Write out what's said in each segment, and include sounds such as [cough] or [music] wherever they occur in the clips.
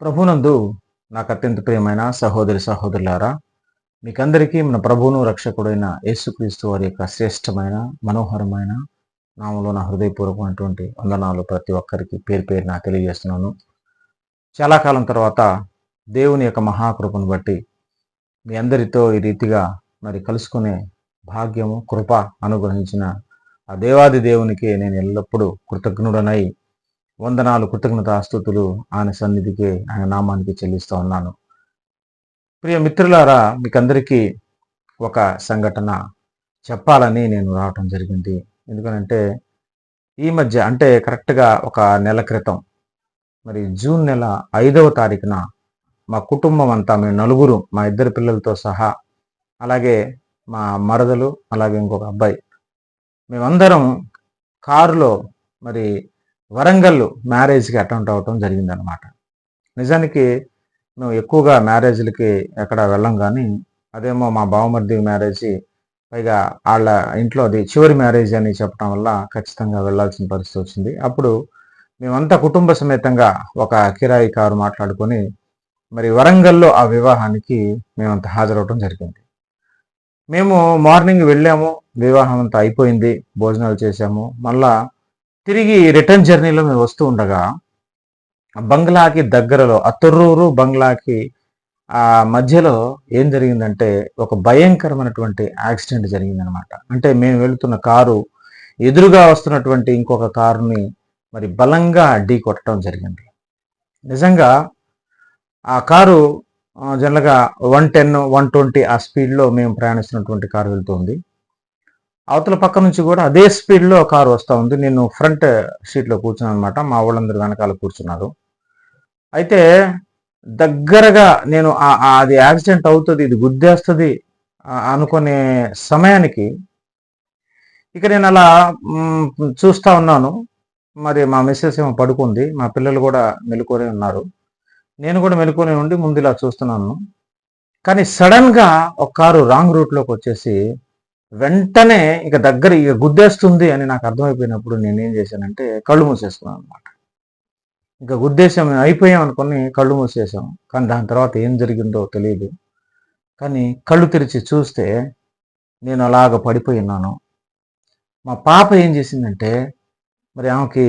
ప్రభునందు నాకు అత్యంత ప్రియమైన సహోదరి సహోదరులారా మీకందరికీ మన ప్రభువును రక్షకుడైన యేసుక్రీస్తు వారి యొక్క శ్రేష్టమైన మనోహరమైన నామంలో నా హృదయపూర్వకమైనటువంటి వందనాలు ప్రతి ఒక్కరికి పేరు పేరు నా తెలియజేస్తున్నాను. చాలా కాలం తర్వాత దేవుని యొక్క మహాకృపను బట్టి మీ అందరితో ఈ రీతిగా మరి కలుసుకునే భాగ్యము కృప అనుగ్రహించిన ఆ దేవాది దేవునికి నేను ఎల్లప్పుడూ కృతజ్ఞుడనై వందనాలు కృతజ్ఞతాస్తుతులు ఆయన సన్నిధికి ఆయన నామానికి చెల్లిస్తూ ఉన్నాను. ప్రియ మిత్రులారా మీకందరికీ ఒక సంఘటన చెప్పాలని నేను రావటం జరిగింది. ఎందుకనంటే ఈ మధ్య అంటే కరెక్ట్గా ఒక నెల క్రితం మరి జూన్ నెల ఐదవ తారీఖున మా కుటుంబం అంతా మేము నలుగురు మా ఇద్దరు పిల్లలతో సహా అలాగే మా మరదలు అలాగే ఇంకొక అబ్బాయి మేమందరం కారులో మరి వరంగల్ మ్యారేజ్కి అటెండ్ అవ్వటం జరిగిందనమాట నిజానికి మేము ఎక్కువగా మ్యారేజ్లకి ఎక్కడ వెళ్ళం కానీ అదేమో మా బావమర్ది మ్యారేజ్ పైగా వాళ్ళ ఇంట్లో అది చివరి మ్యారేజ్ అని చెప్పడం వల్ల ఖచ్చితంగా వెళ్ళాల్సిన పరిస్థితి వచ్చింది. అప్పుడు మేమంతా కుటుంబ సమేతంగా ఒక కిరాయి కారు మాట్లాడుకొని మరి వరంగల్లో ఆ వివాహానికి మేమంతా హాజరవటం జరిగింది. మేము మార్నింగ్ వెళ్ళాము వివాహం అంతా అయిపోయింది భోజనాలు చేశాము. మళ్ళా తిరిగి రిటర్న్ జర్నీలో మేము వస్తూ ఉండగా బంగ్లాకి దగ్గరలో అతుర్రూరు బంగ్లాకి ఆ మధ్యలో ఏం జరిగిందంటే ఒక భయంకరమైనటువంటి యాక్సిడెంట్ జరిగిందనమాట అంటే మేము వెళుతున్న కారు ఎదురుగా వస్తున్నటువంటి ఇంకొక కారుని మరి బలంగా ఢీ కొట్టడం జరిగింది. నిజంగా ఆ కారు జనరల్గా వన్ టెన్ వన్ ట్వంటీ ఆ స్పీడ్లో మేము ప్రయాణిస్తున్నటువంటి కారు వెళ్తుంది అవతల పక్క నుంచి కూడా అదే స్పీడ్లో కారు వస్తూ ఉంది. నేను ఫ్రంట్ సీట్లో కూర్చున్నాను అనమాట మా వాళ్ళందరూ వెనకాల కూర్చున్నారు. అయితే దగ్గరగా నేను అది యాక్సిడెంట్ అవుతుంది ఇది గుద్దేస్తుంది అనుకునే సమయానికి ఇక నేను అలా చూస్తూ ఉన్నాను. మరి మా మిస్సెస్ ఏమో పడుకుంది. మా పిల్లలు కూడా మెలుకొని ఉన్నారు. నేను కూడా మెలుకొని ఉండి ముందు ఇలా చూస్తున్నాను. కానీ సడన్గా ఒక కారు రాంగ్ రూట్లోకి వచ్చేసి వెంటనే ఇక దగ్గర ఇక గుద్దేస్తుంది అని నాకు అర్థమైపోయినప్పుడు నేను ఏం చేశానంటే కళ్ళు మూసేసుకున్నాను అనమాట ఇంకా గుద్దేశం అయిపోయాం అనుకుని కళ్ళు మూసేసాం కానీ దాని తర్వాత ఏం జరిగిందో తెలియదు కానీ కళ్ళు తెరిచి చూస్తే నేను అలాగ పడిపోయి ఉన్నాను. మా పాప ఏం చేసిందంటే మరి ఆమెకి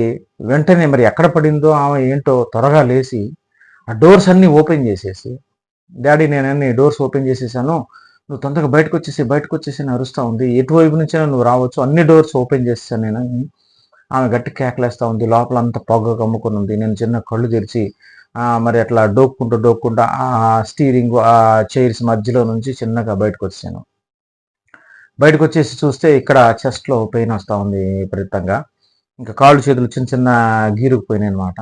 వెంటనే మరి ఎక్కడ పడిందో ఆమె ఏంటో త్వరగా లేచి ఆ డోర్స్ అన్నీ ఓపెన్ చేసేసి డాడీ నేను అన్ని డోర్స్ ఓపెన్ చేసేసాను. నువ్వు తొందరగా బయటకు వచ్చేసి బయటకు వచ్చేసి అరుస్తూ ఉంది. ఎటువైపు నుంచైనా నువ్వు రావచ్చు. అన్ని డోర్స్ ఓపెన్ చేస్తాను నేను. ఆమె గట్టి కేకలేస్తూ ఉంది. లోపల అంతా పొగ కమ్ముకొని ఉంది. నేను చిన్న కళ్ళు తెరిచి మరి అట్లా డోక్కుంటూ డోక్కుంటూ ఆ స్టీరింగ్ ఆ చైర్స్ మధ్యలో నుంచి చిన్నగా బయటకు వచ్చాను బయటకు వచ్చేసి చూస్తే ఇక్కడ చెస్ట్లో పెయిన్ వస్తూ ఉంది విపరీతంగా. ఇంకా కాళ్ళు చేతులు చిన్న చిన్న గీరుకుపోయినాయి అనమాట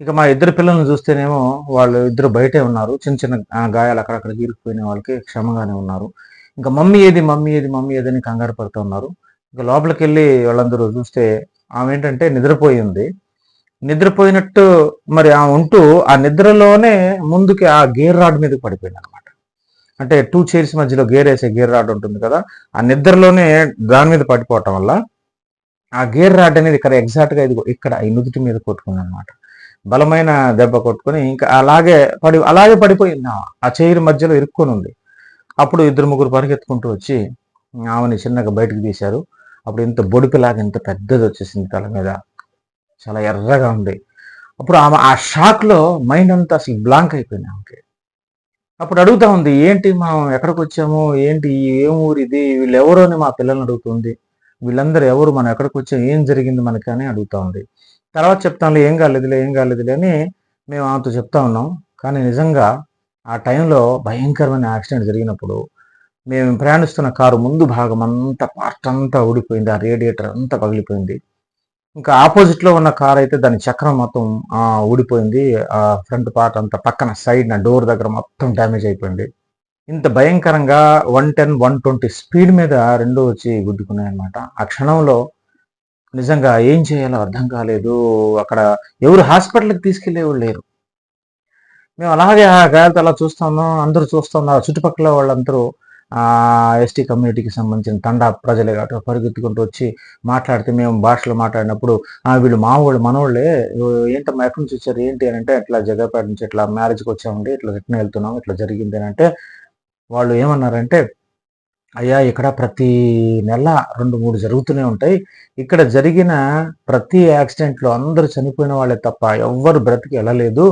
ఇక మా ఇద్దరు పిల్లల్ని చూస్తేనేమో వాళ్ళు ఇద్దరు బయటే ఉన్నారు. చిన్న చిన్న గాయాలు అక్కడక్కడ గీరుకుపోయిన వాళ్ళకి క్షమగానే ఉన్నారు. ఇంకా మమ్మీ ఏది మమ్మీ ఏది మమ్మీ ఏది అని కంగారు పడుతూ ఉన్నారు. ఇంకా లోపలికి వెళ్ళి వాళ్ళందరూ చూస్తే ఆమె ఏంటంటే నిద్రపోయి ఉంది. నిద్రపోయినట్టు మరి ఆమె ఉంటూ ఆ నిద్రలోనే ముందుకి ఆ గేర్ రాడ్ మీదకి పడిపోయింది అనమాట అంటే టూ చైర్స్ మధ్యలో గేర్ వేసే గేర్ రాడ్ ఉంటుంది కదా ఆ నిద్రలోనే దాని మీద పడిపోవటం వల్ల ఆ గేర్ రాడ్ అనేది ఇక్కడ ఎగ్జాక్ట్గా ఇది ఇక్కడ ఈ నుదుటి మీద కొట్టుకుంది అనమాట బలమైన దెబ్బ కొట్టుకొని ఇంకా అలాగే పడి అలాగే పడిపోయింది ఆ చైర్ మధ్యలో ఇరుక్కొని ఉంది. అప్పుడు ఇద్దరు ముగ్గురు పరిగెత్తుకుంటూ వచ్చి ఆమెని చిన్నగా బయటకు తీశారు. అప్పుడు ఇంత బొడిపిలాగా ఇంత పెద్దది వచ్చేసింది తల మీద. చాలా ఎర్రగా ఉంది. అప్పుడు ఆమె ఆ షాక్లో మైండ్ అంతా అసలు బ్లాంక్ అయిపోయింది ఆమెకి. అప్పుడు అడుగుతా ఉంది ఏంటి మనం ఎక్కడికి వచ్చాము? ఏంటి ఏం ఊరు ఇది? వీళ్ళు ఎవరో అని మా పిల్లల్ని అడుగుతుంది వీళ్ళందరూ ఎవరు? మనం ఎక్కడికి వచ్చాం? ఏం జరిగింది మనకి? అని అడుగుతా ఉంది. తర్వాత చెప్తాంలే ఏం కాలేదులే ఏం కాలేదులే అని మేము ఆమెతో చెప్తా ఉన్నాం. కానీ నిజంగా ఆ టైంలో భయంకరమైన యాక్సిడెంట్ జరిగినప్పుడు మేము ప్రయాణిస్తున్న కారు ముందు భాగం అంతా పార్ట్ అంతా ఊడిపోయింది ఆ రేడియేటర్ అంతా పగిలిపోయింది. ఇంకా ఆపోజిట్లో ఉన్న కార్ అయితే దాని చక్రం మొత్తం ఊడిపోయింది. ఆ ఫ్రంట్ పార్ట్ అంతా పక్కన సైడ్ నా డోర్ దగ్గర మొత్తం డ్యామేజ్ అయిపోయింది. ఇంత భయంకరంగా one ten one twenty speed మీద రెండు వచ్చి గుద్దుకున్నాయి అనమాట ఆ క్షణంలో నిజంగా ఏం చేయాలో అర్థం కాలేదు. అక్కడ ఎవరు హాస్పిటల్కి తీసుకెళ్ళేవాళ్ళు లేరు. మేము అలాగే ఆ గాయాలతో అలా చూస్తాము అందరూ చూస్తున్నారు. చుట్టుపక్కల వాళ్ళందరూ ఎస్టీ కమ్యూనిటీకి సంబంధించిన తండా ప్రజలే కాబట్టి పరిగెత్తుకుంటూ వచ్చి మాట్లాడితే మేము భాషలో మాట్లాడినప్పుడు వీళ్ళు మా వాళ్ళు మనోళ్ళే. ఏంటమ్మా ఎక్కడి నుంచి వచ్చారు? ఏంటి? అని అంటే ఇట్లా జగపేట నుంచి ఇట్లా మ్యారేజ్కి వచ్చామండి. ఇట్లా రిటర్న్ వెళ్తున్నాం. ఇట్లా జరిగింది అని అంటే వాళ్ళు ఏమన్నారంటే అయ్యా ఇక్కడ ప్రతి నెల రెండు మూడు జరుగుతూనే ఉంటాయి. ఇక్కడ జరిగిన ప్రతి యాక్సిడెంట్లో అందరూ చనిపోయిన వాళ్ళే తప్ప ఎవ్వరు బ్రతికి వెళ్ళలేదు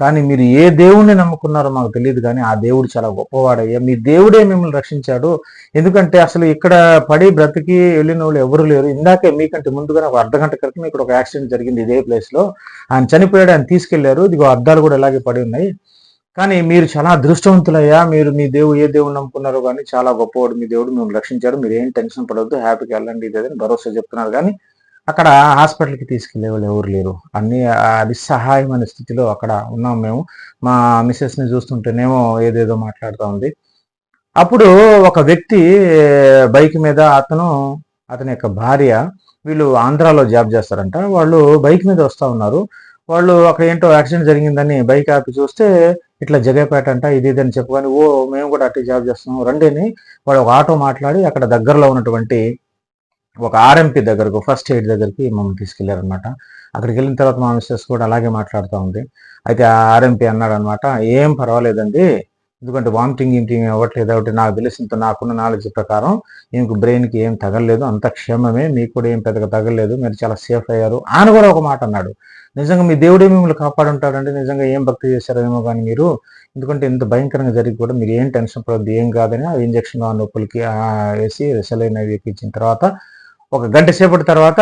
కానీ మీరు ఏ దేవుణ్ణి నమ్ముకున్నారో మాకు తెలియదు కానీ ఆ దేవుడు చాలా గొప్పవాడయ్యా. మీ దేవుడే మిమ్మల్ని రక్షించాడు. ఎందుకంటే అసలు ఇక్కడ పడి బ్రతికి వెళ్ళిన వాళ్ళు ఎవరు లేరు. ఇందాకే మీకంటే ముందుగానే ఒక అర్ధ గంట క్రితం ఇక్కడ ఒక యాక్సిడెంట్ జరిగింది ఇదే ప్లేస్లో. ఆయన చనిపోయాడు ఆయన తీసుకెళ్ళారు. ఇదిగో అద్దాలు కూడా ఇలాగే పడి ఉన్నాయి. కానీ మీరు చాలా అదృష్టవంతులయ్యా. మీరు మీ దేవుడు ఏ దేవుడు నమ్ముకున్నారో కానీ చాలా గొప్పవాడు మీ దేవుడు మిమ్మల్ని రక్షించాడు. మీరు ఏం టెన్షన్ పడవద్దు హ్యాపీగా వెళ్ళండి ఇదేదని భరోసా చెప్తున్నారు. కానీ అక్కడ హాస్పిటల్కి తీసుకెళ్ళే వాళ్ళు ఎవరు లేరు. అన్ని నిస్సహాయమైన స్థితిలో అక్కడ ఉన్నాం మేము. మా మిస్సెస్ని చూస్తుంటేనేమో ఏదేదో మాట్లాడుతూ ఉంది. అప్పుడు ఒక వ్యక్తి బైక్ మీద అతను అతని యొక్క భార్య వీళ్ళు ఆంధ్రాలో జాబ్ చేస్తారంట. వాళ్ళు బైక్ మీద వస్తూ ఉన్నారు. వాళ్ళు అక్కడ ఏంటో యాక్సిడెంట్ జరిగిందని బైక్ ఆపి చూస్తే ఇట్లా జగేపేట అంట ఇది ఇది అని చెప్పుకొని ఓ మేము కూడా అటు జాబ్ చేస్తున్నాం. రండి అని వాడు ఒక ఆటో మాట్లాడి అక్కడ దగ్గరలో ఉన్నటువంటి ఒక ఆర్ఎంపీ దగ్గరకు ఫస్ట్ ఎయిడ్ దగ్గరికి మమ్మల్ని తీసుకెళ్ళారనమాట అక్కడికి వెళ్ళిన తర్వాత మా మిస్టర్స్ కూడా అలాగే మాట్లాడుతూ ఉంది. అయితే ఆ ఆర్ఎంపీ అన్నాడు అనమాట ఏం పర్వాలేదండి. ఎందుకంటే వామిటింగ్ ఇంటింగ్ అవ్వట్లేదు. కాబట్టి నాకు తెలిసినంత నాకున్న నాలెడ్జ్ ప్రకారం ఈమెకు బ్రెయిన్కి ఏం తగలలేదు. అంత క్షేమమే. మీకు కూడా ఏం పెద్దగా తగలలేదు. మీరు చాలా సేఫ్ అయ్యారు. ఆయన కూడా ఒక మాట అన్నాడు. నిజంగా మీ దేవుడే మిమ్మల్ని కాపాడుంటాడంటే నిజంగా ఏం భక్తి చేశారేమో కానీ మీరు ఎందుకంటే ఇంత భయంకరంగా జరిగి కూడా మీరు ఏం టెన్షన్ పడద్దు ఏం కాదని ఆ ఇంజక్షన్ ఆ నొప్పులకి వేసి సెలైన్ అవి ఎక్కించిన తర్వాత ఒక గంట సేపటి తర్వాత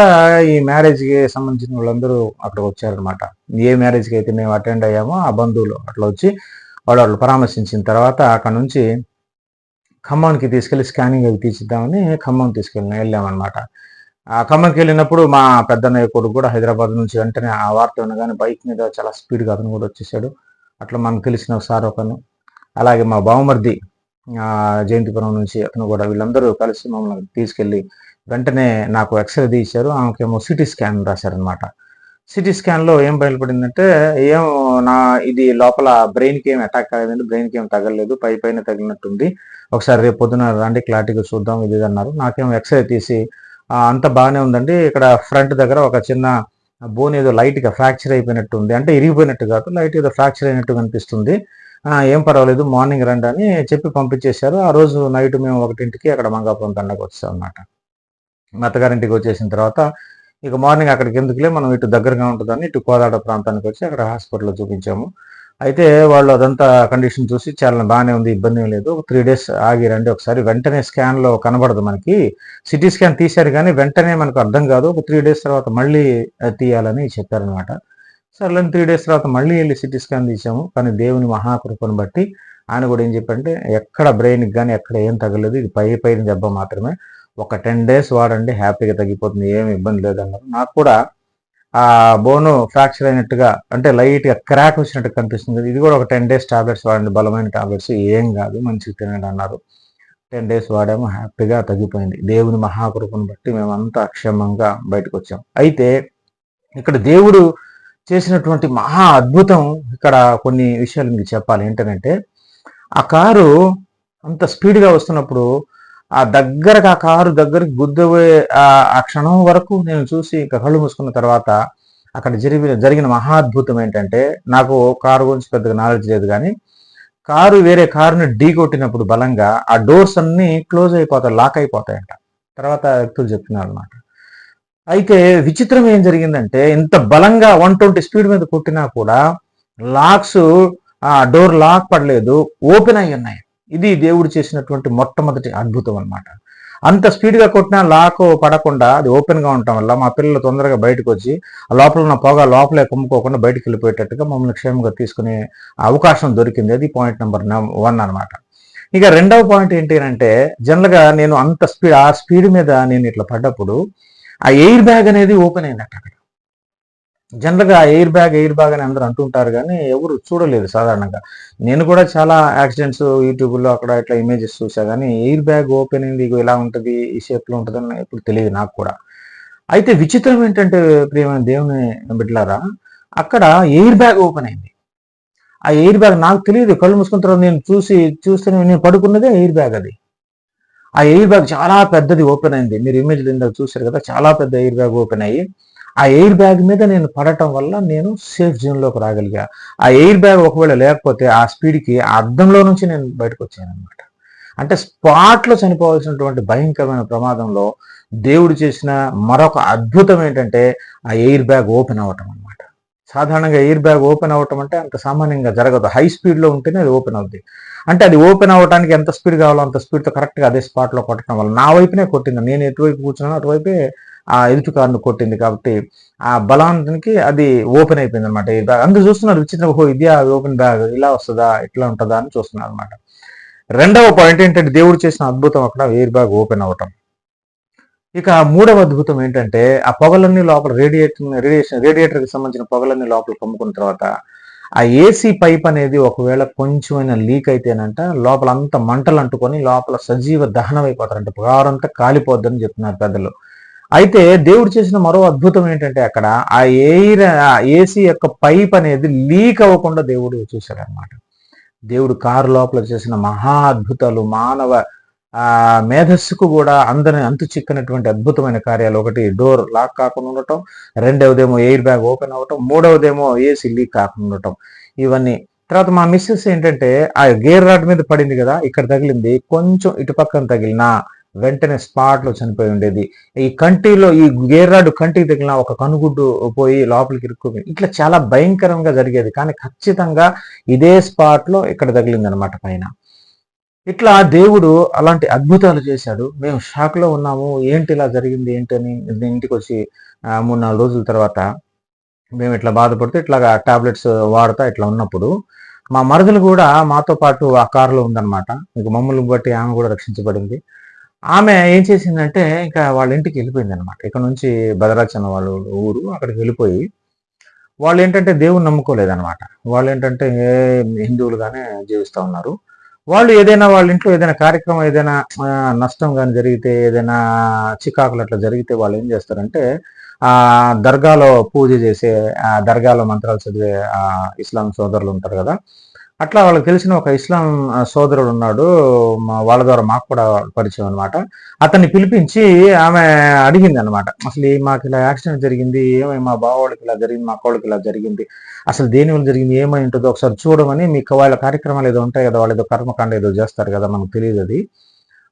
ఈ మ్యారేజ్కి సంబంధించిన వాళ్ళందరూ అక్కడికి వచ్చారనమాట ఏ మ్యారేజ్కి అయితే మేము అటెండ్ అయ్యామో ఆ బంధువులు అట్లా వచ్చి వాళ్ళు వాళ్ళు పరామర్శించిన తర్వాత అక్కడ నుంచి ఖమ్మానికి తీసుకెళ్ళి స్కానింగ్ అవి తీసిద్దామని ఖమ్మం తీసుకెళ్ళి వెళ్ళామన్నమాట. ఖమ్మంకి వెళ్ళినప్పుడు మా పెద్దన్నయ్య కొడుకు కూడా హైదరాబాద్ నుంచి వెంటనే ఆ వార్త వినగానే బైక్ మీద చాలా స్పీడ్గా అతను కూడా వచ్చేసాడు. అట్లా మనకు తెలిసిన సార్ ఒకను అలాగే మా బావమర్ది జయంతిపురం నుంచి అతను కూడా వీళ్ళందరూ కలిసి మమ్మల్ని తీసుకెళ్ళి వెంటనే నాకు ఎక్స్రే తీశారు. ఆమెకేమో సిటీ స్కాన్ రాశారనమాట సిటీ స్కాన్లో ఏం బయలుపడిందంటే ఏం నా ఇది లోపల బ్రెయిన్కి ఏం అటాక్ కాలేదండి బ్రెయిన్కి ఏం తగలలేదు పై పైన తగిలినట్టుంది. ఒకసారి రేపు పొద్దున రండి క్లారిటీగా చూద్దాం ఇది అన్నారు. నాకేమో ఎక్స్రే తీసి అంత బాగానే ఉందండి. ఇక్కడ ఫ్రంట్ దగ్గర ఒక చిన్న బోన్ ఏదో లైట్గా ఫ్రాక్చర్ అయిపోయినట్టు ఉంది. అంటే ఇరిగిపోయినట్టు కాదు లైట్ ఏదో ఫ్రాక్చర్ అయినట్టు కనిపిస్తుంది. ఏం పర్వాలేదు మార్నింగ్ రండి అని చెప్పి పంపించేశారు. ఆ రోజు నైట్ మేము ఒకటింటికి అక్కడ మంగాపురం తండకు వచ్చాం అనమాట మా అత్తగారింటికి వచ్చేసిన తర్వాత ఇక మార్నింగ్ అక్కడికి ఎందుకులే మనం ఇటు దగ్గరగా ఉంటుందని ఇటు కోదాడ ప్రాంతానికి వచ్చి అక్కడ హాస్పిటల్లో చూపించాము. అయితే వాళ్ళు అదంతా కండిషన్ చూసి చాలా బాగానే ఉంది ఇబ్బంది ఏం లేదు. ఒక త్రీ డేస్ ఆగి రండి ఒకసారి వెంటనే స్కాన్లో కనబడదు మనకి. సిటీ స్కాన్ తీశారు కానీ వెంటనే మనకు అర్థం కాదు. ఒక త్రీ డేస్ తర్వాత మళ్ళీ అది తీయాలని చెప్పారనమాట సర్లే త్రీ డేస్ తర్వాత మళ్ళీ వెళ్ళి సిటీ స్కాన్ తీసాము కానీ దేవుని మహాకృపను బట్టి ఆయన కూడా ఏం చెప్పంటే ఎక్కడ బ్రెయిన్కి కానీ ఎక్కడ ఏం తగలేదు. ఇది పై పైన దెబ్బ మాత్రమే. ఒక టెన్ డేస్ వాడండి హ్యాపీగా తగ్గిపోతుంది. ఏమి ఇబ్బంది లేదన్నారు. నాకు కూడా ఆ బోను ఫ్రాక్చర్ అయినట్టుగా అంటే లైట్గా క్రాక్ వచ్చినట్టు కనిపిస్తుంది. ఇది కూడా ఒక టెన్ డేస్ టాబ్లెట్స్ వాడండి. బలమైన టాబ్లెట్స్ ఏం కాదు. మంచిగా తినండి అన్నారు. టెన్ డేస్ వాడాము. హ్యాపీగా తగ్గిపోయింది. దేవుని మహాకృపను బట్టి మేమంతా అక్షేమంగా బయటకు వచ్చాం అయితే ఇక్కడ దేవుడు చేసినటువంటి మహా అద్భుతం ఇక్కడ కొన్ని విషయాలు మీకు చెప్పాలి. ఏంటంటే ఆ కారు అంత స్పీడ్గా వస్తున్నప్పుడు ఆ దగ్గరకు ఆ కారు దగ్గరికి గుద్దబోయే ఆ క్షణం వరకు నేను చూసి ఇంకా కళ్ళు మూసుకున్న తర్వాత అక్కడ జరిగిన జరిగిన మహా అద్భుతం ఏంటంటే నాకు కారు గురించి పెద్దగా నాలెడ్జ్ లేదు కానీ కారు వేరే కారుని ఢీ కొట్టినప్పుడు బలంగా ఆ డోర్స్ అన్ని క్లోజ్ అయిపోతాయి లాక్ అయిపోతాయంట. తర్వాత వ్యక్తులు చెప్తున్నారు అనమాట అయితే విచిత్రం ఏం జరిగిందంటే ఇంత బలంగా వన్ ట్వంటీ స్పీడ్ మీద కొట్టినా కూడా లాక్స్ ఆ డోర్ లాక్ పడలేదు ఓపెన్ అయి ఉన్నాయి. ఇది దేవుడు చేసినటువంటి మొట్టమొదటి అద్భుతం అన్నమాట. అంత స్పీడ్గా కొట్టినా లాక్ పడకుండా అది ఓపెన్గా ఉండటం వల్ల మా పిల్లలు తొందరగా బయటకు వచ్చి ఆ లోపల ఉన్న పొగ లోపలే కుమ్ముకోకుండా బయటకు వెళ్ళిపోయేటట్టుగా మమ్మల్ని క్షేమంగా తీసుకునే అవకాశం దొరికింది. అది పాయింట్ నెంబర్ వన్ అనమాట ఇక రెండవ పాయింట్ ఏంటి అంటే జనరల్గా నేను అంత స్పీడ్ ఆ స్పీడ్ మీద నేను ఇట్లా పడ్డప్పుడు ఆ ఎయిర్ బ్యాగ్ అనేది ఓపెన్ అయిందట అక్కడ. జనరల్గా ఎయిర్ బ్యాగ్ ఎయిర్ బ్యాగ్ అని అందరూ అంటుంటారు కానీ ఎవరు చూడలేదు సాధారణంగా. నేను కూడా చాలా యాక్సిడెంట్స్ యూట్యూబ్లో అక్కడ ఇట్లా ఇమేజెస్ చూసా కానీ ఎయిర్ బ్యాగ్ ఓపెన్ అయింది ఇలా ఉంటుంది ఈ షేప్లో ఉంటుందని ఇప్పుడు తెలియదు నాకు కూడా. అయితే విచిత్రం ఏంటంటే ప్రియమైన దేవుని బిడ్డలారా అక్కడ ఎయిర్ బ్యాగ్ ఓపెన్ అయింది. ఆ ఎయిర్ బ్యాగ్ నాకు తెలియదు కళ్ళు మూసుకున్న తర్వాత నేను చూసి చూస్తే నేను పడుకున్నదే ఎయిర్ బ్యాగ్ అది. ఆ ఎయిర్ బ్యాగ్ చాలా పెద్దది ఓపెన్ అయింది. మీరు ఇమేజ్ ఇందాక చూశారు కదా చాలా పెద్ద ఎయిర్ బ్యాగ్ ఓపెన్ అయ్యి ఆ ఎయిర్ బ్యాగ్ మీద నేను పడటం వల్ల నేను సేఫ్ జోన్లోకి రాగలిగా. ఆ ఎయిర్ బ్యాగ్ ఒకవేళ లేకపోతే ఆ స్పీడ్కి ఆ అద్దంలో నుంచి నేను బయటకు వచ్చాను అనమాట అంటే స్పాట్లో చనిపోవాల్సినటువంటి భయంకరమైన ప్రమాదంలో దేవుడు చేసిన మరొక అద్భుతం ఏంటంటే ఆ ఎయిర్ బ్యాగ్ ఓపెన్ అవ్వటం అనమాట సాధారణంగా ఎయిర్ బ్యాగ్ ఓపెన్ అవ్వటం అంటే అంత సామాన్యంగా జరగదు. హై స్పీడ్లో ఉంటేనే అది ఓపెన్ అవుద్ది. అంటే అది ఓపెన్ అవ్వడానికి ఎంత స్పీడ్ కావాలో అంత స్పీడ్తో కరెక్ట్గా అదే స్పాట్లో కొట్టడం వల్ల నా వైపునే కొట్టింది. నేను ఎటువైపు కూర్చున్నానో అటువైపే ఆ ఎదుటి కారును కొట్టింది కాబట్టి ఆ బలానికి అది ఓపెన్ అయిపోయింది అనమాట ఈ బ్యాగ్. అందరూ చూస్తున్నారు విచిత్రం ఓహో ఇది ఆ ఓపెన్ బ్యాగ్ ఇలా వస్తుందా ఇట్లా ఉంటుందా అని చూస్తున్నారు అనమాట రెండవ పాయింట్ ఏంటంటే దేవుడు చేసిన అద్భుతం అక్కడ ఎయిర్ బ్యాగ్ ఓపెన్ అవ్వటం. ఇక మూడవ అద్భుతం ఏంటంటే ఆ పొగలన్నీ లోపల రేడియేటర్ రేడియేషన్ రేడియేటర్కి సంబంధించిన పొగలన్నీ లోపల కమ్ముకున్న తర్వాత ఆ ఏసీ పైప్ అనేది ఒకవేళ కొంచెమైనా లీక్ అయితేనంట లోపల అంత మంటలు అంటుకొని లోపల సజీవ దహనం అయిపోతారంట. పొగారంతా కాలిపోద్దని చెప్తున్నారు పెద్దలు. అయితే దేవుడు చేసిన మరో అద్భుతం ఏంటంటే అక్కడ ఆ ఎయిర్ ఏసీ యొక్క పైప్ అనేది లీక్ అవ్వకుండా దేవుడు చూశాడనమాట దేవుడు కారు లోపల చేసిన మహా అద్భుతాలు మానవ ఆ మేధస్సుకు కూడా అందరిని అంతు చిక్కనటువంటి అద్భుతమైన కార్యాలు. ఒకటి డోర్ లాక్ కాకుండా ఉండటం రెండవదేమో ఎయిర్ బ్యాగ్ ఓపెన్ అవ్వటం మూడవదేమో ఏసీ లీక్ కాకుండా ఉండటం. ఇవన్నీ. తర్వాత మా మిస్సెస్ ఏంటంటే ఆ గేర్ రాడ్ మీద పడింది కదా ఇక్కడ తగిలింది కొంచెం ఇటు పక్కన తగిలిన వెంటనే స్పాట్లో చనిపోయి ఉండేది. ఈ కంటిలో ఈ గేర్రాడు కంటికి తగిలిన ఒక కనుగుడ్డు పోయి లోపలికి ఇరుక్కుపోయింది ఇట్లా చాలా భయంకరంగా జరిగేది. కానీ ఖచ్చితంగా ఇదే స్పాట్లో ఇక్కడ తగిలింది అనమాట పైన. ఇట్లా దేవుడు అలాంటి అద్భుతాలు చేశాడు. మేము షాక్లో ఉన్నాము. ఏంటి ఇలా జరిగింది? ఏంటని ఇంటికి వచ్చి మూడు నాలుగు రోజుల తర్వాత మేము ఇట్లా బాధపడితే ఇట్లాగా టాబ్లెట్స్ వాడుతా ఇట్లా ఉన్నప్పుడు మా మరదలు కూడా మాతో పాటు ఆ కారులో ఉందన్నమాట. మీకు మమ్మల్ని బట్టి ఆమె కూడా రక్షించబడింది. ఆమె ఏం చేసిందంటే ఇంకా వాళ్ళ ఇంటికి వెళ్ళిపోయింది అనమాట ఇక్కడ నుంచి భద్రాచలం వాళ్ళు ఊరు అక్కడికి వెళ్ళిపోయి వాళ్ళు ఏంటంటే దేవుని నమ్ముకోలేదనమాట వాళ్ళు ఏంటంటే హిందువులుగానే జీవిస్తూ ఉన్నారు. వాళ్ళు ఏదైనా వాళ్ళ ఇంట్లో ఏదైనా కార్యక్రమం ఏదైనా నష్టం కానీ జరిగితే ఏదైనా చికాకులు అట్లా జరిగితే వాళ్ళు ఏం చేస్తారంటే ఆ దర్గాలో పూజ చేసే ఆ దర్గాలో మంత్రాలు చదివే ఆ ఇస్లాం సోదరులు ఉంటారు కదా అట్లా వాళ్ళకి తెలిసిన ఒక ఇస్లాం సోదరుడు ఉన్నాడు. వాళ్ళ ద్వారా మాకు కూడా పరిచయం అనమాట అతన్ని పిలిపించి ఆమె అడిగింది అనమాట అసలు మాకు ఇలా యాక్సిడెంట్ జరిగింది ఏమై మా బావోళ్ళకి ఇలా జరిగింది మా కోళ్ళకి ఇలా జరిగింది అసలు దేని వల్ల జరిగింది ఏమై ఉంటుందో ఒకసారి చూడమని మీకు వాళ్ళ కార్యక్రమాలు ఏదో ఉంటాయి కదా వాళ్ళు ఏదో కర్మకాండ ఏదో చేస్తారు కదా మనకు తెలియదు అది.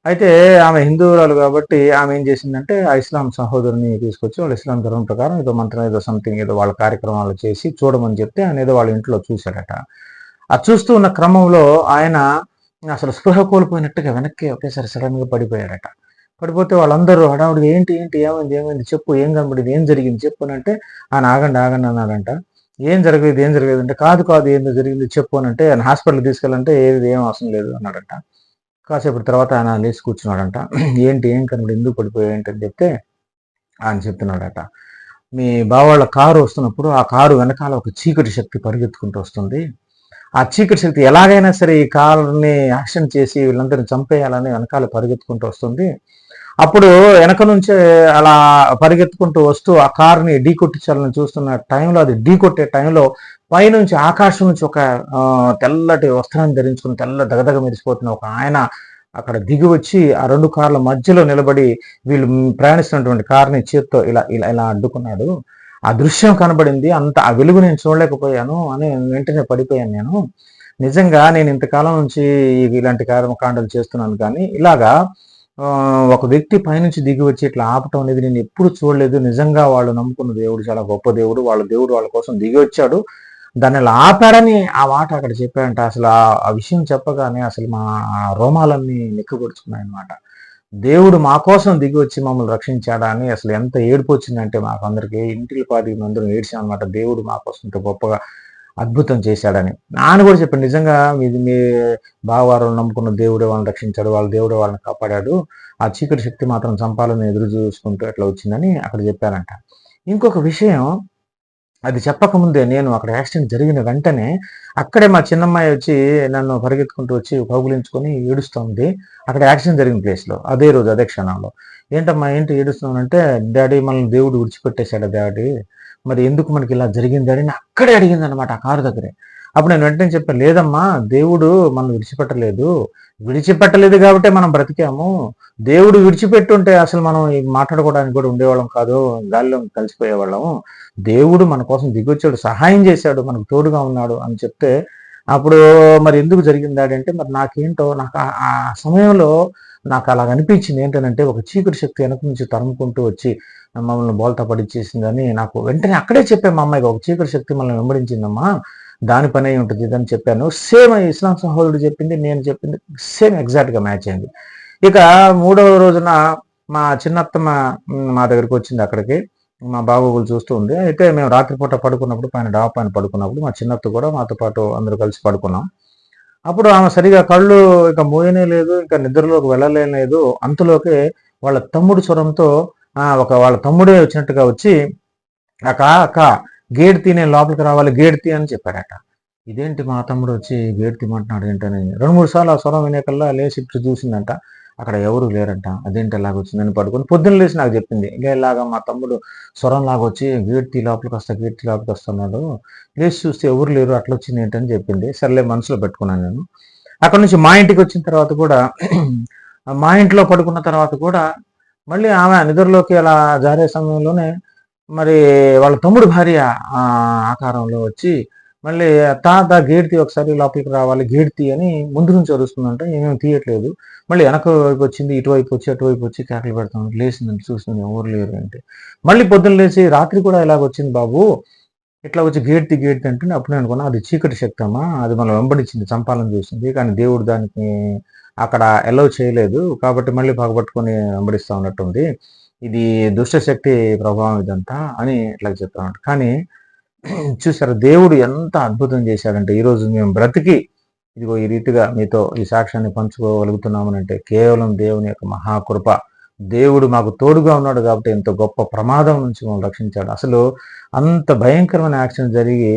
అయితే ఆమె హిందువురాలు కాబట్టి ఆమె ఏం చేసిందంటే ఆ ఇస్లాం సహోదరుని తీసుకొచ్చి వాళ్ళు ఇస్లాం ధర్మం ప్రకారం ఏదో మంత్రం ఏదో సంథింగ్ ఏదో వాళ్ళ కార్యక్రమాలు చేసి చూడమని చెప్తే ఆయన ఏదో వాళ్ళ ఇంట్లో చూశాడట. ఆ చూస్తూ ఉన్న క్రమంలో ఆయన అసలు స్పృహ కోల్పోయినట్టుగా వెనక్కి ఒకేసారి సడన్గా పడిపోయాడట. పడిపోతే వాళ్ళందరూ హడావుడిగా ఏంటి ఏంటి ఏమైంది ఏమైంది? చెప్పు ఏం కనబడింది? ఏం జరిగింది? చెప్పు అంటే ఆయన ఆగండి ఆగండి అన్నాడంట. ఏం జరగలేదు ఏం జరగదు అంటే కాదు కాదు ఏందో జరిగింది చెప్పు అంటే ఆయన హాస్పిటల్కి తీసుకెళ్ళంటే ఏది ఏం అవసరం లేదు అన్నాడంట. కాసేపటి తర్వాత ఆయన లేచి కూర్చున్నాడంట. [clears throat] ఏంటి ఏం కనబడి ఎందుకు పడిపోయాయి ఏంటని చెప్తే ఆయన చెప్తున్నాడట. మీ బావాళ్ళ కారు వస్తున్నప్పుడు ఆ కారు వెనకాల ఒక చీకటి శక్తి పరిగెత్తుకుంటూ వస్తుంది. ఆ చీకటి శక్తి ఎలాగైనా సరే ఈ కారుని యాక్షన్ చేసి వీళ్ళందరిని చంపేయాలని వెనకాల పరిగెత్తుకుంటూ వస్తుంది. అప్పుడు వెనక నుంచే అలా పరిగెత్తుకుంటూ వస్తూ ఆ కార్ని ఢీ కొట్టించాలని చూస్తున్న టైంలో అది ఢీ కొట్టే టైంలో పైనుంచి ఆకాశం నుంచి ఒక తెల్లటి వస్త్రాన్ని ధరించుకుని తెల్ల దగదగ మెరిసిపోతున్న ఒక ఆయన అక్కడ దిగి వచ్చి ఆ రెండు కార్ల మధ్యలో నిలబడి వీళ్ళు ప్రయాణిస్తున్నటువంటి కార్ని చేత్తో ఇలా ఇలా ఇలా అడ్డుకున్నాడు. ఆ దృశ్యం కనబడింది. అంత ఆ వెలుగు నేను చూడలేకపోయాను అని వెంటనే పడిపోయాను నేను. నిజంగా నేను ఇంతకాలం నుంచి ఇలాంటి కర్మకాండలు చేస్తున్నాను కానీ ఇలాగా ఒక వ్యక్తి పైనుంచి దిగి వచ్చి ఇట్లా ఆపటం అనేది నేను ఎప్పుడు చూడలేదు. నిజంగా వాళ్ళు నమ్ముకున్న దేవుడు చాలా గొప్ప దేవుడు. వాళ్ళ దేవుడు వాళ్ళ కోసం దిగి వచ్చాడు. దాన్ని అలా ఆపాడని ఆ మాట అక్కడ చెప్పాడంట. అసలు ఆ విషయం చెప్పగానే అసలు మా రోమాలన్నీ నిక్కగొడుచుకున్నాయి అనమాట దేవుడు మా కోసం దిగి వచ్చి మమ్మల్ని రక్షించాడా అని అసలు ఎంత ఏడుపు వచ్చిందంటే మాకు అందరికీ ఇంటికి పాది అందరం ఏడ్చాం అనమాట దేవుడు మా కోసం ఇంత గొప్పగా అద్భుతం చేశాడని. నాన్న కూడా చెప్పాడు నిజంగా మీది మీ బావవారు నమ్ముకున్న దేవుడే వాళ్ళని రక్షించాడు వాళ్ళ దేవుడే వాళ్ళని కాపాడాడు. ఆ చీకటి శక్తి మాత్రం చంపాలని ఎదురు చూసుకుంటూ అట్లా వచ్చిందని అక్కడ చెప్పారంట. ఇంకొక విషయం అది చెప్పకముందే నేను అక్కడ యాక్సిడెంట్ జరిగిన వెంటనే అక్కడే మా చిన్నమ్మాయి వచ్చి నన్ను పరిగెత్తుకుంటూ వచ్చి కౌగులించుకొని ఏడుస్తుంది అక్కడ యాక్సిడెంట్ జరిగిన ప్లేస్లో అదే రోజు అదే క్షణంలో. ఏంటమ్మా ఏంటి ఏడుస్తున్నానంటే డాడీ మనల్ని దేవుడు విడిచిపెట్టేశాడు డాడీ. మరి ఎందుకు మనకి ఇలా జరిగింది? అని అక్కడే అడిగింది అనమాట ఆ కారు దగ్గరే. అప్పుడు నేను వెంటనే చెప్పాను లేదమ్మా దేవుడు మనం విడిచిపెట్టలేదు. విడిచిపెట్టలేదు కాబట్టి మనం బ్రతికాము. దేవుడు విడిచిపెట్టుంటే అసలు మనం మాట్లాడుకోవడానికి కూడా ఉండేవాళ్ళం కాదు. గాలిలో కలిసిపోయేవాళ్ళము. దేవుడు మన కోసం దిగొచ్చాడు సహాయం చేశాడు మనకు తోడుగా ఉన్నాడు అని చెప్తే అప్పుడు మరి ఎందుకు జరిగిందాడంటే మరి నాకేంటో నాకు ఆ సమయంలో నాకు అలాగ అనిపించింది. ఏంటంటే ఒక చీకటి శక్తి వెనక నుంచి తరుముకుంటూ వచ్చి మమ్మల్ని బోల్తా పడిచ్చేసిందని నాకు వెంటనే అక్కడే చెప్పాను మా అమ్మాయికి. ఒక చీకటి శక్తి మనల్ని వెంబడించిందమ్మా. దాని పని అయి ఉంటుంది ఇదని చెప్పాను. సేమ్ ఇస్లాం సహోదరుడు చెప్పింది నేను చెప్పింది సేమ్ ఎగ్జాక్ట్గా మ్యాచ్ అయింది. ఇక మూడవ రోజున మా చిన్నత్తమ్మ మా దగ్గరికి వచ్చింది అక్కడికి. మా బాబుగులు చూస్తూ ఉంది. అయితే మేము రాత్రిపూట పడుకున్నప్పుడు పైన డాబా పైన పడుకున్నప్పుడు మా చిన్నత్త కూడా మాతో పాటు అందరూ కలిసి పడుకున్నాం. అప్పుడు ఆమె సరిగా కళ్ళు ఇక మోయనే లేదు ఇంకా నిద్రలోకి వెళ్ళలేదు అంతలోకే వాళ్ళ తమ్ముడు స్వరంతో ఒక వాళ్ళ తమ్ముడే వచ్చినట్టుగా వచ్చి అక్క అక్క గేట్ తీ నేను లోపలికి రావాలి గేట్ తీ అని చెప్పారట. ఇదేంటి మా తమ్ముడు వచ్చి గేట్ తీమంటున్నాడు ఏంటని. రెండు మూడు సార్లు ఆ స్వరం వినేకల్లా లేచి చూసిందంట. అక్కడ ఎవరు లేరంట. అదేంటి ఎలాగ వచ్చిందని పడుకొని పొద్దున్న లేచి నాకు చెప్పింది. ఇంకా ఇలాగా మా తమ్ముడు స్వరం లాగా వచ్చి గేట్ తీ లోపలికి వస్తా గేట్ తీ లోపలికి వస్తున్నాడు. లేచి చూస్తే ఎవరు లేరు అట్లా వచ్చింది ఏంటని చెప్పింది. సర్లే మనసులో పెట్టుకున్నాను నేను. అక్కడ నుంచి మా ఇంటికి వచ్చిన తర్వాత కూడా [clears throat] మా ఇంట్లో పడుకున్న తర్వాత కూడా మళ్ళీ ఆమె నిద్రలోకి అలా జారే సమయంలోనే మరి వాళ్ళ తమ్ముడు భార్య ఆకారంలో వచ్చి మళ్ళీ తాత గేట్ ఒకసారి లోపలికి రావాలి గేట్ అని ముందు నుంచి అరుస్తుందంట ఏమేమి తీయట్లేదు. మళ్ళీ వెనక వైపు వచ్చింది ఇటువైపు వచ్చి అటువైపు వచ్చి కేకలు పెడతాం లేచిందంటే చూస్తుంది ఎవరు లేరు అంటే. మళ్ళీ పొద్దున్న లేచి రాత్రి కూడా ఇలాగ వచ్చింది బాబు ఇట్లా వచ్చి గేట్ తీ అంటుంది అంటే అప్పుడు అనుకున్నా అది చీకటి శక్తి అమ్మా అది మనం వెంబడించింది చంపాలని చూసింది. కానీ దేవుడు దానికి అక్కడ ఎలవ్ చేయలేదు. కాబట్టి మళ్ళీ పగబట్టుకొని వెంబడిస్తూ ఉన్నట్టుంది. ఇది దుష్టశక్తి ప్రభావం ఇదంతా అని ఇట్లా చెప్తాను కానీ చూసారు దేవుడు ఎంత అద్భుతం చేశాడంటే ఈరోజు మేము బ్రతికి ఇదిగో ఈ రీతిగా మీతో ఈ సాక్ష్యాన్ని పంచుకోగలుగుతున్నామనంటే కేవలం దేవుని యొక్క మహాకృప. దేవుడు మాకు తోడుగా ఉన్నాడు కాబట్టి ఎంతో గొప్ప ప్రమాదం నుంచి మమ్మల్ని రక్షించాడు. అసలు అంత భయంకరమైన యాక్సిడెంట్ జరిగి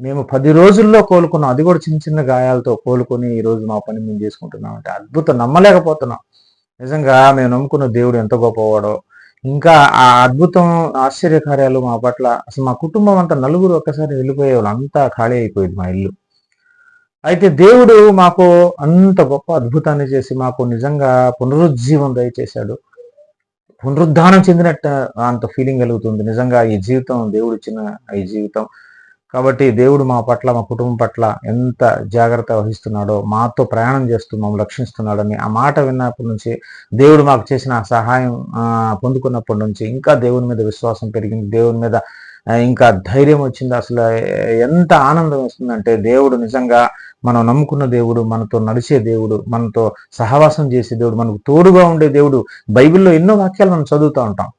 మేము పది రోజుల్లో కోలుకున్నాం. అది కూడా చిన్న చిన్న గాయాలతో కోలుకొని ఈరోజు మా పని మేము చేసుకుంటున్నాం అంటే అద్భుతం. నమ్మలేకపోతున్నాం. నిజంగా మేము నమ్ముకున్న దేవుడు ఎంత గొప్పవాడో ఇంకా ఆ అద్భుతం ఆశ్చర్యకార్యాలు మా పట్ల. అసలు మా కుటుంబం అంతా నలుగురు ఒక్కసారి వెళ్ళిపోయేవాళ్ళు అంతా ఖాళీ అయిపోయింది మా ఇల్లు. అయితే దేవుడు మాకు అంత గొప్ప అద్భుతాన్ని చేసి మాకు నిజంగా పునరుజ్జీవం దయచేశాడు. పునరుద్ధానం చెందినట్టు అంత ఫీలింగ్ కలుగుతుంది. నిజంగా ఈ జీవితం దేవుడు ఇచ్చిన ఈ జీవితం. కాబట్టి దేవుడు మా పట్ల మా కుటుంబం పట్ల ఎంత జాగ్రత్త వహిస్తున్నాడో మాతో ప్రయాణం చేస్తూ మమ్మల్ని రక్షిస్తున్నాడని ఆ మాట విన్నప్పటి నుంచి దేవుడు మాకు చేసిన సహాయం పొందుకున్నప్పటి నుంచి ఇంకా దేవుని మీద విశ్వాసం పెరిగింది. దేవుని మీద ఇంకా ధైర్యం వచ్చింది. అసలు ఎంత ఆనందం వస్తుందంటే దేవుడు నిజంగా మనం నమ్ముకున్న దేవుడు మనతో నడిచే దేవుడు మనతో సహవాసం చేసే దేవుడు మనకు తోడుగా ఉండే దేవుడు. బైబిల్లో ఎన్నో వాక్యాలు మనం చదువుతూ ఉంటాం.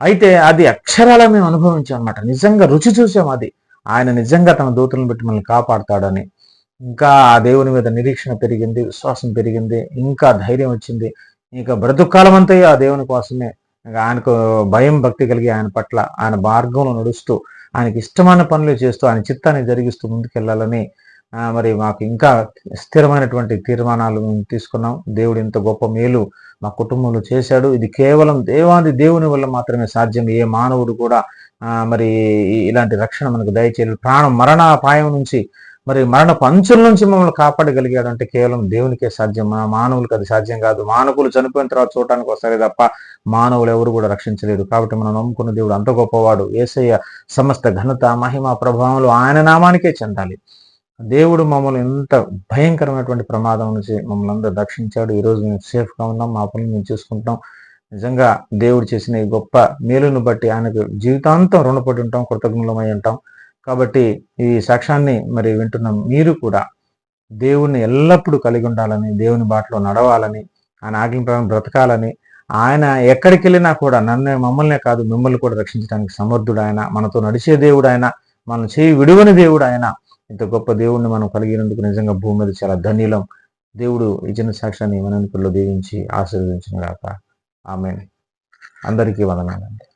అయితే అది అక్షరాల మేము అనుభవించాం అనమాట నిజంగా రుచి చూసాం అది. ఆయన నిజంగా తన దూతలను పెట్టి మనల్ని కాపాడుతాడని. ఇంకా ఆ దేవుని మీద నిరీక్షణ పెరిగింది విశ్వాసం పెరిగింది ఇంకా ధైర్యం వచ్చింది. ఇంకా బ్రతుకాలం అంతా ఆ దేవుని కోసమే. ఆయనకు భయం భక్తి కలిగి ఆయన పట్ల ఆయన మార్గంలో నడుస్తూ ఆయనకి ఇష్టమైన పనులు చేస్తూ ఆయన చిత్తాన్ని జరిగిస్తూ ముందుకెళ్ళాలని మరి మాకు ఇంకా స్థిరమైనటువంటి తీర్మానాలు మేము తీసుకున్నాం. దేవుడు ఇంత గొప్ప మేలు మా కుటుంబంలో చేశాడు. ఇది కేవలం దేవాది దేవుని వల్ల మాత్రమే సాధ్యం. ఏ మానవుడు కూడా మరి ఇలాంటి రక్షణ మనకు దయచేయాలి ప్రాణం మరణాపాయం నుంచి మరి మరణ పంచుల నుంచి మమ్మల్ని కాపాడగలిగాడు అంటే కేవలం దేవునికే సాధ్యం. మన మానవులకు అది సాధ్యం కాదు. మానవులు చనిపోయిన తర్వాత చూడటానికి వస్తారే తప్ప మానవులు ఎవరు కూడా రక్షించలేరు. కాబట్టి మనం నమ్ముకున్న దేవుడు అంత గొప్పవాడు. ఏసయ్య సమస్త ఘనత మహిమ ప్రభావాలు ఆయన నామానికే చెందాలి. దేవుడు మమ్మల్ని ఎంత భయంకరమైనటువంటి ప్రమాదం నుంచి మమ్మల్ని అందరూ రక్షించాడు. ఈరోజు మేము సేఫ్గా ఉన్నాం. మా పనులు మేము చూసుకుంటాం నిజంగా దేవుడు చేసిన ఈ గొప్ప మేలును బట్టి ఆయనకు జీవితాంతం రుణపడి ఉంటాం కృతజ్ఞులమై ఉంటాం. కాబట్టి ఈ సాక్ష్యాన్ని మరి వింటున్న మీరు కూడా దేవుణ్ణి ఎల్లప్పుడూ కలిగి ఉండాలని దేవుని బాటలో నడవాలని ఆయన ఆజ్ఞ ప్రకారం బ్రతకాలని ఆయన ఎక్కడికి వెళ్ళినా కూడా నన్ను మమ్మల్నే కాదు మిమ్మల్ని కూడా రక్షించడానికి సమర్థుడు ఆయన మనతో నడిచే దేవుడు ఆయన మనం చేయి విడువని దేవుడు ఆయన. ఇంత గొప్ప దేవుణ్ణి మనం కలిగినందుకు నిజంగా భూమి మీద చాలా ధన్యులం. దేవుడు ఇచ్చిన సాక్ష్యాన్ని మననిపుల్లో దీవించి ఆశీర్వదించిన గాక. ఆమె అందరికీ వందనాలండి